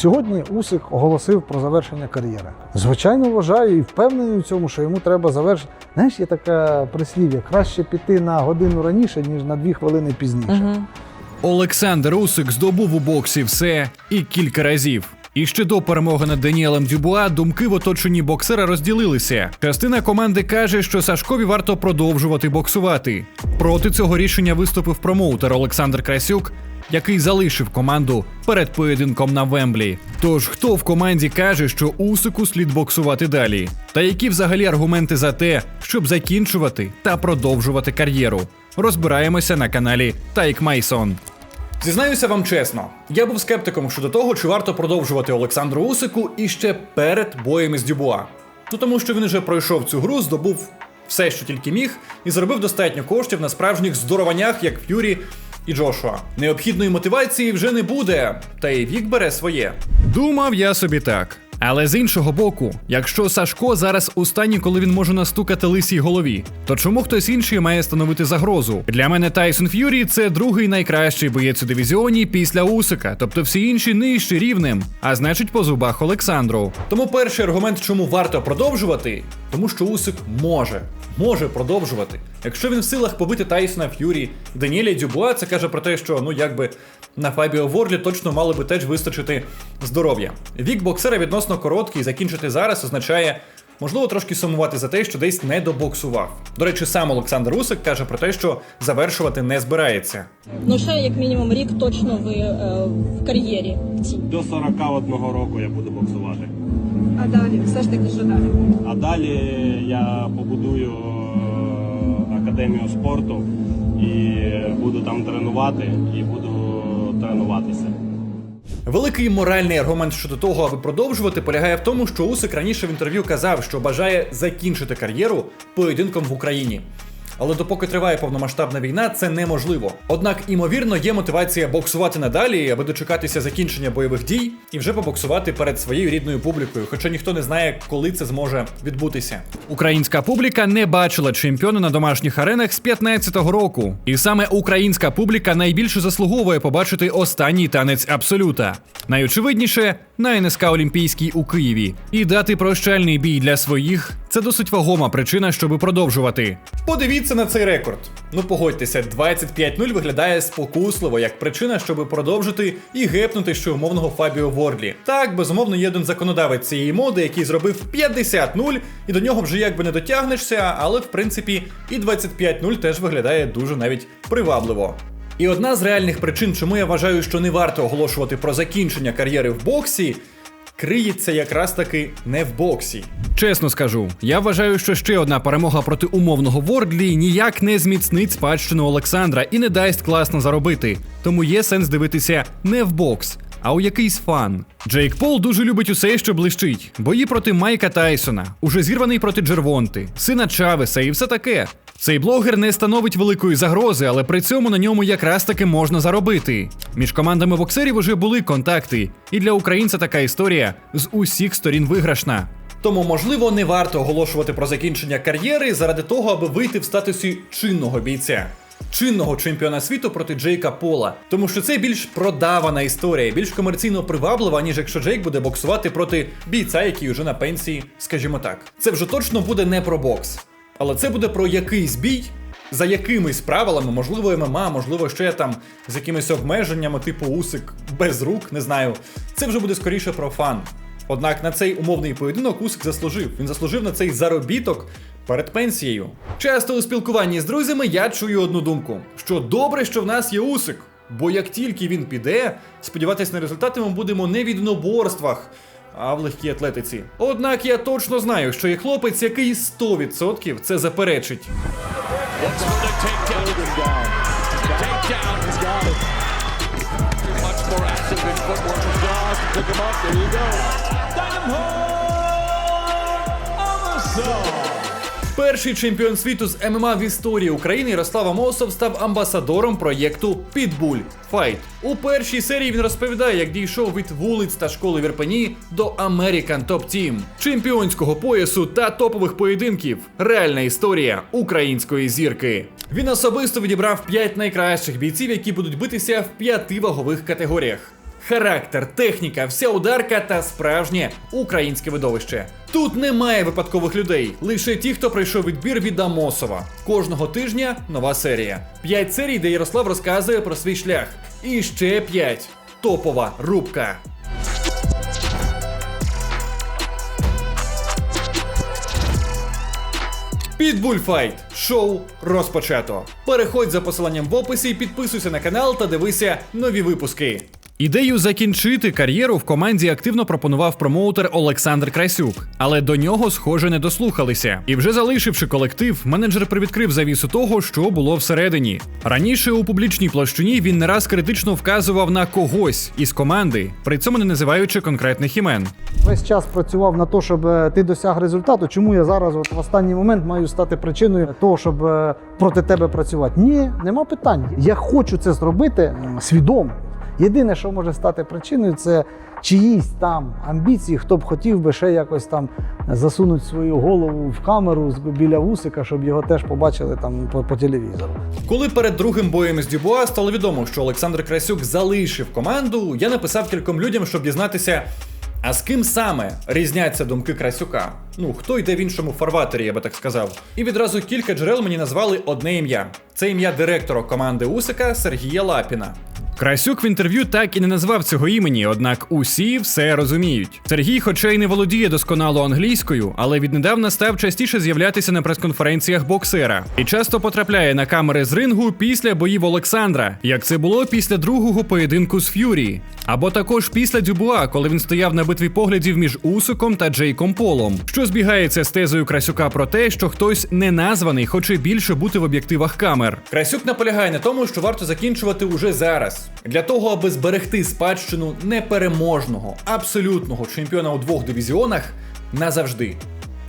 Сьогодні Усик оголосив про завершення кар'єри. Звичайно, вважаю і впевнений в цьому, що йому треба завершити. Знаєш, є таке прислів'я: краще піти на годину раніше, ніж на дві хвилини пізніше. Олександр Усик здобув у боксі все і кілька разів. І ще до перемоги над Даніелем Дюбуа думки в оточенні боксера розділилися. Частина команди каже, що Сашкові варто продовжувати боксувати. Проти цього рішення виступив промоутер Олександр Красюк, який залишив команду перед поєдинком на Вемблі. Тож хто в команді каже, що Усику слід боксувати далі? Та які взагалі аргументи за те, щоб закінчувати та продовжувати кар'єру? Розбираємося на каналі Тайк Майсон. Зізнаюся вам чесно, я був скептиком щодо того, чи варто продовжувати Олександру Усику і ще перед боєм з Дюбуа. Ну тому що він вже пройшов цю гру, здобув все, що тільки міг, і заробив достатньо коштів на справжніх здорованнях, як Ф'юрі і Джошуа. Необхідної мотивації вже не буде, та й вік бере своє. Думав я собі так. Але з іншого боку, якщо Сашко зараз у стані, коли він може настукати лисій голові, то чому хтось інший має становити загрозу? Для мене Тайсон Ф'юрі це другий найкращий боєць у дивізіоні після Усика, тобто всі інші нижчі рівнем, а значить по зубах Олександру. Тому перший аргумент, чому варто продовжувати, тому що Усик може. Може продовжувати. Якщо він в силах побити Тайсона Ф'юрі Даніеля Дюбуа, це каже про те, що ну якби на Фабіо Ворлі точно мало би теж вистачити здоров'я. Вік боксера відносно короткий, закінчити зараз означає, можливо, трошки сумувати за те, що десь не добоксував. До речі, сам Олександр Усик каже про те, що завершувати не збирається. Ну ще як мінімум рік точно ви е, в кар'єрі. До 41 року я буду боксувати. А далі, все ж таки, що далі? А далі я побудую е, академію спорту і буду там тренувати і буду. Великий моральний аргумент щодо того, аби продовжувати, полягає в тому, що Усик раніше в інтерв'ю казав, що бажає закінчити кар'єру поєдинком в Україні. Але допоки триває повномасштабна війна, це неможливо. Однак, імовірно, є мотивація боксувати надалі, аби дочекатися закінчення бойових дій і вже побоксувати перед своєю рідною публікою, хоча ніхто не знає, коли це зможе відбутися. Українська публіка не бачила чемпіона на домашніх аренах з 15-го року, і саме українська публіка найбільше заслуговує побачити останній танець абсолюта. Найочевидніше на НСК Олімпійській у Києві. І дати прощальний бій для своїх це досить вагома причина, щоби продовжувати. Подивіться на цей рекорд. Ну погодьтеся, 25-0 виглядає спокусливо як причина, щоби продовжити і гепнути ще умовного Фабіо Вордлі. Так, безумовно, є один законодавець цієї моди, який зробив 50-0, і до нього вже якби не дотягнешся, але в принципі і 25-0 теж виглядає дуже навіть привабливо. І одна з реальних причин, чому я вважаю, що не варто оголошувати про закінчення кар'єри в боксі, криється якраз таки не в боксі. Чесно скажу, я вважаю, що ще одна перемога проти умовного Вордлі ніяк не зміцнить спадщину Олександра і не дасть класно заробити. Тому є сенс дивитися не в бокс. А у якийсь фан. Джейк Пол дуже любить усе, що блищить. Бої проти Майка Тайсона, уже зірваний проти Джервонти, сина Чавеса і все таке. Цей блогер не становить великої загрози, але при цьому на ньому якраз таки можна заробити. Між командами боксерів уже були контакти, і для українця така історія з усіх сторін виграшна. Тому, можливо, не варто оголошувати про закінчення кар'єри заради того, аби вийти в статусі чинного бійця. Чинного чемпіона світу проти Джейка Пола, тому що це більш продавана історія, більш комерційно приваблива, ніж якщо Джейк буде боксувати проти бійця, який уже на пенсії, скажімо так. Це вже точно буде не про бокс, але це буде про якийсь бій, за якимись правилами, можливо, ММА, можливо, ще там з якимись обмеженнями, типу Усик без рук, не знаю. Це вже буде скоріше про фан. Однак на цей умовний поєдинок Усик заслужив. Він заслужив на цей заробіток перед пенсією. Часто у спілкуванні з друзями я чую одну думку: що добре, що в нас є Усик. Бо як тільки він піде, сподіватись на результати ми будемо не в єдиноборствах, а в легкій атлетиці. Однак я точно знаю, що є хлопець, який 100% це заперечить. Pick him you go. Перший чемпіон світу з ММА в історії України Ярослав Амосов став амбасадором проєкту Pitbull Fight. У першій серії він розповідає, як дійшов від вулиць та школи в Ірпені до American Top Team, чемпіонського поясу та топових поєдинків. Реальна історія української зірки. Він особисто відібрав 5 найкращих бійців, які будуть битися в п'яти вагових категоріях. Характер, техніка, вся ударка та справжнє українське видовище. Тут немає випадкових людей, лише ті, хто пройшов відбір від Амосова. Кожного тижня нова серія. П'ять серій, де Ярослав розказує про свій шлях. І ще п'ять. Топова рубка. Підбульфайт шоу розпочато. Переходь за посиланням в описі, підписуйся на канал та дивися нові випуски. Ідею закінчити кар'єру в команді активно пропонував промоутер Олександр Красюк, але до нього, схоже, не дослухалися. І вже залишивши колектив, менеджер привідкрив завісу того, що було всередині. Раніше у публічній площині він не раз критично вказував на когось із команди, при цьому не називаючи конкретних імен. Весь час працював на те, щоб е, ти досяг результату. Чому я зараз, от в останній момент, маю стати причиною того, щоб е, проти тебе працювати? Ні, нема питань. Я хочу це зробити свідомо. Єдине, що може стати причиною, це чиїсь там амбіції, хто б хотів би ще якось там засунути свою голову в камеру з- біля вусика, щоб його теж побачили там по, по телевізору. Коли перед другим боєм із Дюбуа стало відомо, що Олександр Красюк залишив команду, я написав кільком людям, щоб дізнатися, а з ким саме різняться думки Красюка. Ну, хто йде в іншому фарватері, я би так сказав. І відразу кілька джерел мені назвали одне ім'я. Це ім'я директора команди Усика Сергія Лапіна. Красюк в інтерв'ю так і не назвав цього імені, однак усі все розуміють. Сергій, хоча й не володіє досконало англійською, але віднедавна став частіше з'являтися на прес-конференціях боксера і часто потрапляє на камери з рингу після боїв Олександра, як це було після другого поєдинку з Ф'юрі, або також після Дюбуа, коли він стояв на битві поглядів між Усиком та Джейком Полом, що збігається з тезою Красюка про те, що хтось не названий хоче більше бути в об'єктивах камер. Красюк наполягає на тому, що варто закінчувати уже зараз. Для того, аби зберегти спадщину непереможного, абсолютного чемпіона у двох дивізіонах назавжди.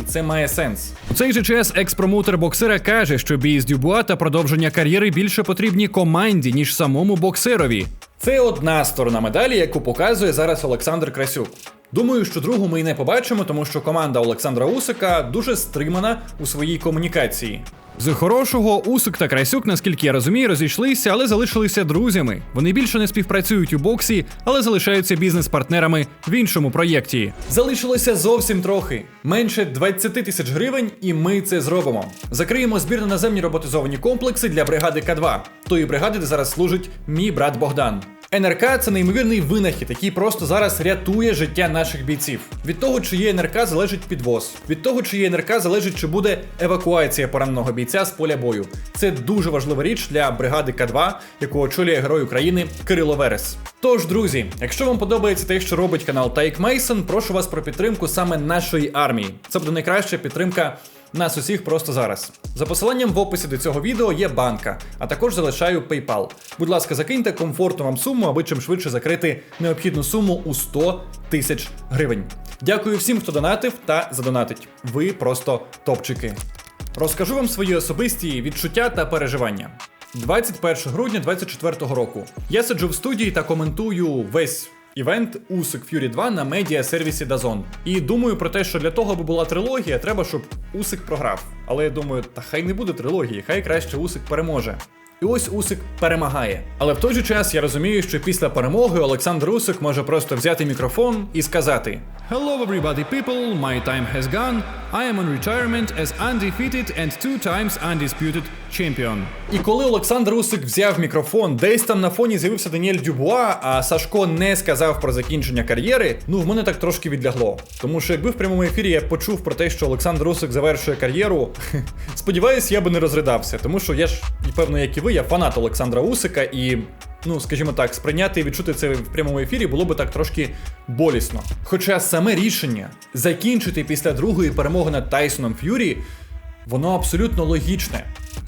І це має сенс. У цей же час екс-промоутер боксера каже, що бій з Дюбуа та продовження кар'єри більше потрібні команді, ніж самому боксерові. Це одна сторона медалі, яку показує зараз Олександр Красюк. Думаю, що другу ми і не побачимо, тому що команда Олександра Усика дуже стримана у своїй комунікації. З хорошого Усик та Красюк, наскільки я розумію, розійшлися, але залишилися друзями. Вони більше не співпрацюють у боксі, але залишаються бізнес-партнерами в іншому проєкті. Залишилося зовсім трохи менше 20 тисяч гривень, і ми це зробимо. Закриємо збір на наземні роботизовані комплекси для бригади К2, тої бригади, де зараз служить мій брат Богдан. НРК це неймовірний винахід, який просто зараз рятує життя наших бійців. Від того, чи є НРК, залежить підвоз. Від того, чи є НРК, залежить, чи буде евакуація пораненого бійця з поля бою. Це дуже важлива річ для бригади К2, яку очолює герой України Кирило Верес. Тож, друзі, якщо вам подобається те, що робить канал Тайк Мейсон, прошу вас про підтримку саме нашої армії. Це буде найкраща підтримка нас усіх просто зараз. За посиланням в описі до цього відео є банка, а також залишаю PayPal. Будь ласка, закиньте комфортну вам суму, аби чим швидше закрити необхідну суму у 100 тисяч гривень. Дякую всім, хто донатив та задонатить. Ви просто топчики. Розкажу вам свої особисті відчуття та переживання. 21 грудня 2024 року. Я сиджу в студії та коментую весь івент Усик Fury 2 на медіа сервісі Дазон. І думаю про те, що для того, аби була трилогія, треба, щоб Усик програв. Але я думаю, та хай не буде трилогії, хай краще Усик переможе. І ось Усик перемагає. Але в той же час я розумію, що після перемоги Олександр Усик може просто взяти мікрофон і сказати: Hello everybody people, my time has gone. I am on retirement as undefeated and two times undisputed champion. І коли Олександр Усик взяв мікрофон, десь там на фоні з'явився Даніель Дюбуа, а Сашко не сказав про закінчення кар'єри, ну в мене так трошки відлягло. Тому що якби в прямому ефірі я почув про те, що Олександр Усик завершує кар'єру, сподіваюсь, я би не розридався, тому що я ж, певно, як і ви, я фанат Олександра Усика і. Ну, скажімо так, сприйняти і відчути це в прямому ефірі було би так трошки болісно. Хоча саме рішення закінчити після другої перемоги над Тайсоном Ф'юрі, воно абсолютно логічне.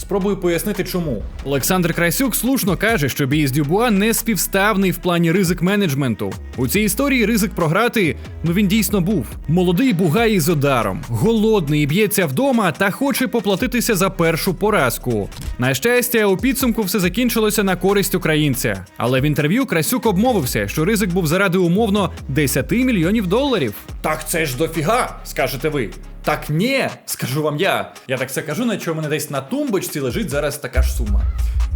Спробую пояснити, чому. Олександр Красюк слушно каже, що бій з Дюбуа не співставний в плані ризик менеджменту. У цій історії ризик програти, ну він дійсно був. Молодий бугай із ударом, голодний б'ється вдома та хоче поплатитися за першу поразку. На щастя, у підсумку все закінчилося на користь українця. Але в інтерв'ю Красюк обмовився, що ризик був заради умовно 10 мільйонів доларів. Так це ж дофіга, скажете ви. Так ні, скажу вам я. Я так це кажу, наче у мене десь на тумбочці лежить зараз така ж сума.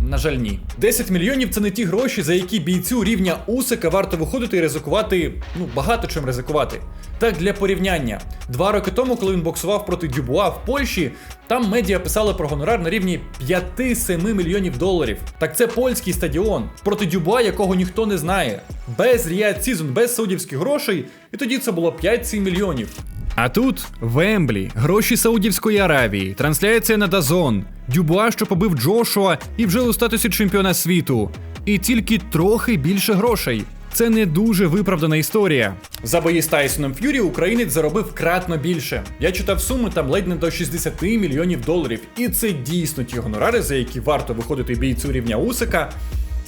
На жаль, ні. 10 мільйонів це не ті гроші, за які бійцю рівня Усика варто виходити і ризикувати, ну, багато чим ризикувати. Так, для порівняння, два роки тому, коли він боксував проти Дюбуа в Польщі, там медіа писали про гонорар на рівні 5-7 мільйонів доларів. Так це польський стадіон проти Дюбуа, якого ніхто не знає. Без Ріад Сізон, без саудівських грошей, і тоді це було 5-7 мільйонів. А тут Вемблі, гроші Саудівської Аравії, трансляція на Дазон, Дюбуа, що побив Джошуа і вже у статусі чемпіона світу. І тільки трохи більше грошей. Це не дуже виправдана історія. За бої з Тайсоном Ф'юрі українець заробив кратно більше. Я читав суми там ледь не до 60 мільйонів доларів. І це дійсно ті гонорари, за які варто виходити бійцю рівня Усика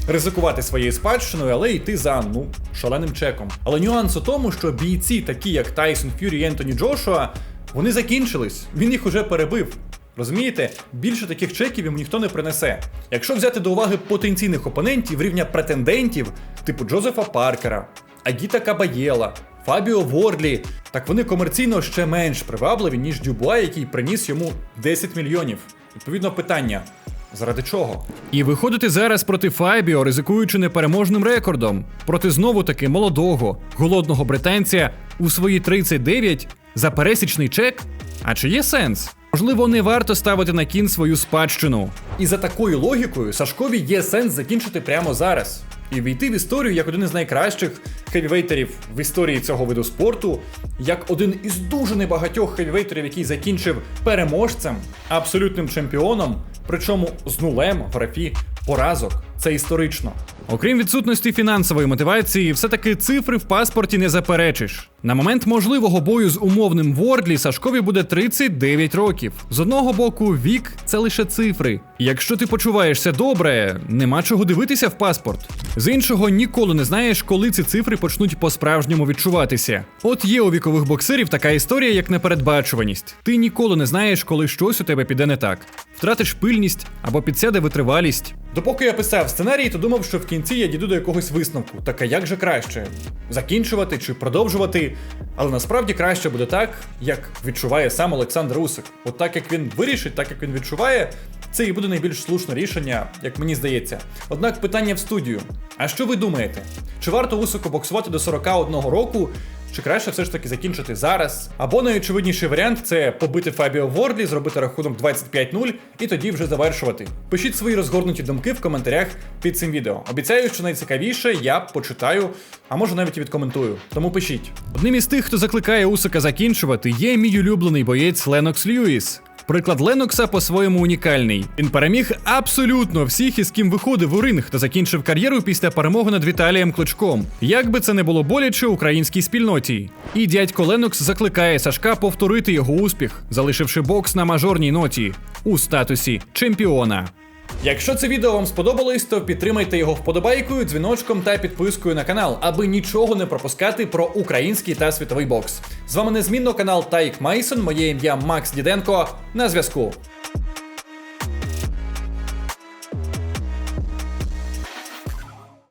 ризикувати своєю спадщиною, але йти за ну шаленим чеком. Але нюанс у тому, що бійці, такі як Тайсон Ф'юрі і Ентоні Джошуа, вони закінчились. Він їх уже перебив. Розумієте, більше таких чеків йому ніхто не принесе. Якщо взяти до уваги потенційних опонентів рівня претендентів, типу Джозефа Паркера, Агіта Кабаєла, Фабіо Вордлі, так вони комерційно ще менш привабливі, ніж Дюбуа, який приніс йому 10 мільйонів. Відповідно, питання: заради чого? І виходити зараз проти Фабіо, ризикуючи непереможним рекордом, проти знову таки молодого, голодного британця у свої 39 за пересічний чек? А чи є сенс? Можливо, не варто ставити на кін свою спадщину. І за такою логікою Сашкові є сенс закінчити прямо зараз і війти в історію як один із найкращих хевівейтерів в історії цього виду спорту, як один із дуже небагатьох хевівейтерів, який закінчив переможцем, абсолютним чемпіоном, причому з нулем в графі поразок. Це історично. Окрім відсутності фінансової мотивації, все-таки цифри в паспорті не заперечиш. На момент можливого бою з умовним Вордлі Сашкові буде 39 років. З одного боку, вік це лише цифри. Якщо ти почуваєшся добре, нема чого дивитися в паспорт. З іншого, ніколи не знаєш, коли ці цифри почнуть по-справжньому відчуватися. От є у вікових боксерів така історія, як непередбачуваність. Ти ніколи не знаєш, коли щось у тебе піде не так. Втратиш пильність або підсяде витривалість. Допоки я писав сценарій, то думав, що в кінці я дійду до якогось висновку. Так а як же краще? Закінчувати чи продовжувати? Але насправді краще буде так, як відчуває сам Олександр Усик. От так як він вирішить, так як він відчуває, це і буде найбільш слушне рішення, як мені здається. Однак питання в студію: а що ви думаєте? Чи варто Усику боксувати до 41 року? Чи краще все ж таки закінчити зараз? Або найочевидніший варіант це побити Фабіо Ворлі, зробити рахунок 25-0 і тоді вже завершувати. Пишіть свої розгорнуті думки в коментарях під цим відео. Обіцяю, що найцікавіше я почитаю, а може навіть і відкоментую. Тому пишіть. Одним із тих, хто закликає Усика закінчувати, є мій улюблений боєць Ленокс Льюіс. Приклад Ленокса по-своєму унікальний. Він переміг абсолютно всіх, із ким виходив у ринг та закінчив кар'єру після перемоги над Віталієм Кличком. Як би це не було боляче українській спільноті. І дядько Ленокс закликає Сашка повторити його успіх, залишивши бокс на мажорній ноті у статусі чемпіона. Якщо це відео вам сподобалось, то підтримайте його вподобайкою, дзвіночком та підпискою на канал, аби нічого не пропускати про український та світовий бокс. З вами незмінно канал Тайк Майсон. Моє ім'я Макс Діденко. На зв'язку.